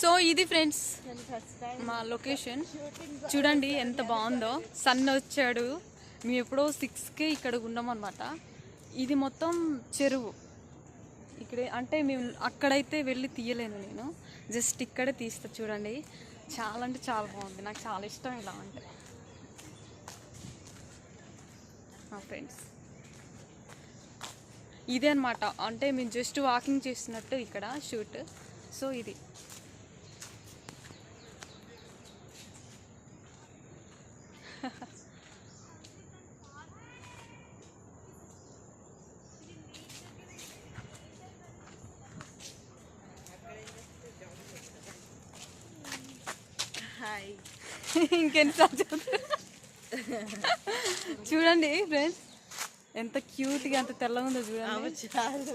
So ఇది friends మా location. చూడండి ఎంత బాగుందో. సన్ వచ్చాడు. మేము ఎప్పుడో సిక్స్కే ఇక్కడ ఉన్నాం అనమాట ఇది మొత్తం చెరువు. ఇక్కడే అంటే మేము అక్కడైతే వెళ్ళి తీయలేను నేను. జస్ట్ ఇక్కడే తీస్తా చూడండి. చాలా అంటే చాలా బాగుంది. నాకు చాలా ఇష్టం ఇలా అంటే. మా ఫ్రెండ్స్. ఇదే అనమాట అంటే మేము జస్ట్ వాకింగ్ చేస్తున్నట్టు ఇక్కడ షూట్. సో ఇది. హాయ్ ఇంకెన్నిసార్లు చూడండి ఫ్రెండ్స్ ఎంత క్యూట్గా అంత తెల్లగా ఉందో చూడండి. చాలు.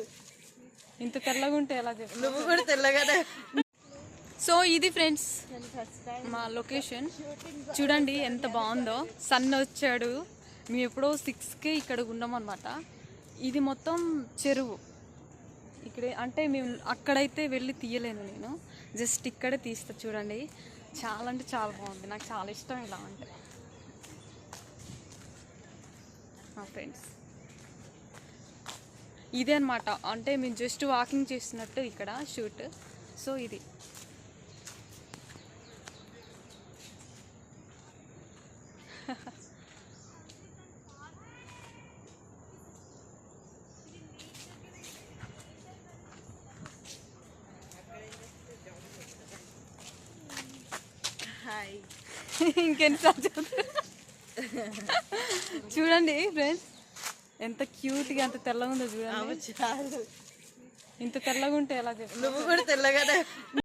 ఇంత తెల్లగా ఉంటే ఎలా చెప్పు? నువ్వు కూడా తెల్లగానే సో ఇది ఫ్రెండ్స్ మా లొకేషన్. చూడండి ఎంత బాగుందో. సన్ వచ్చాడు. మేము ఎప్పుడో సిక్స్కే ఇక్కడ ఉన్నాం అనమాట ఇది మొత్తం చెరువు. ఇక్కడే అంటే మేము అక్కడైతే వెళ్ళి తీయలేను నేను. జస్ట్ ఇక్కడే తీస్తా చూడండి. చాలా అంటే చాలా బాగుంది. నాకు చాలా ఇష్టం ఇలా అంటే. మా ఫ్రెండ్స్. ఇదే అనమాట అంటే మేము జస్ట్ వాకింగ్ చేస్తున్నట్టు ఇక్కడ షూట్. సో ఇది. హాయ్ ఇంకెన్నిసార్లు చూడండి ఫ్రెండ్స్ ఎంత క్యూట్గా అంత తెల్లగా ఉందో చూడండి. ఇంత తెల్లగా ఉంటే ఎలా చెప్పు? నువ్వు కూడా తెల్లగానే